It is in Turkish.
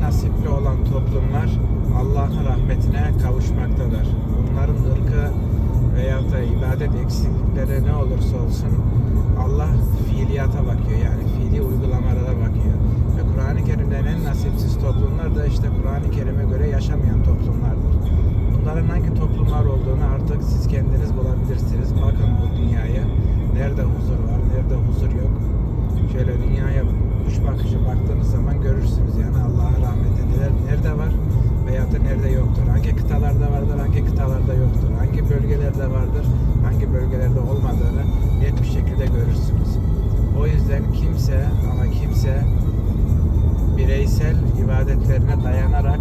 nasipli olan toplumlar Allah'ın rahmetine kavuşmaktadır. Bunların ırkı veyahut da ibadet eksiklikleri ne olursa olsun Allah fiiliyata bakıyor. Yani fiili uygulamalara bakıyor. Ve Kur'an-ı Kerim'den en nasipsiz toplumlar da işte Kur'an-ı Kerim'e göre yaşamayan toplumlardır. Nerede yoktur. Hangi kıtalarda vardır, hangi kıtalarda yoktur. Hangi bölgelerde vardır, hangi bölgelerde olmadığını net bir şekilde görürsünüz. O yüzden kimse ama kimse bireysel ibadetlerine dayanarak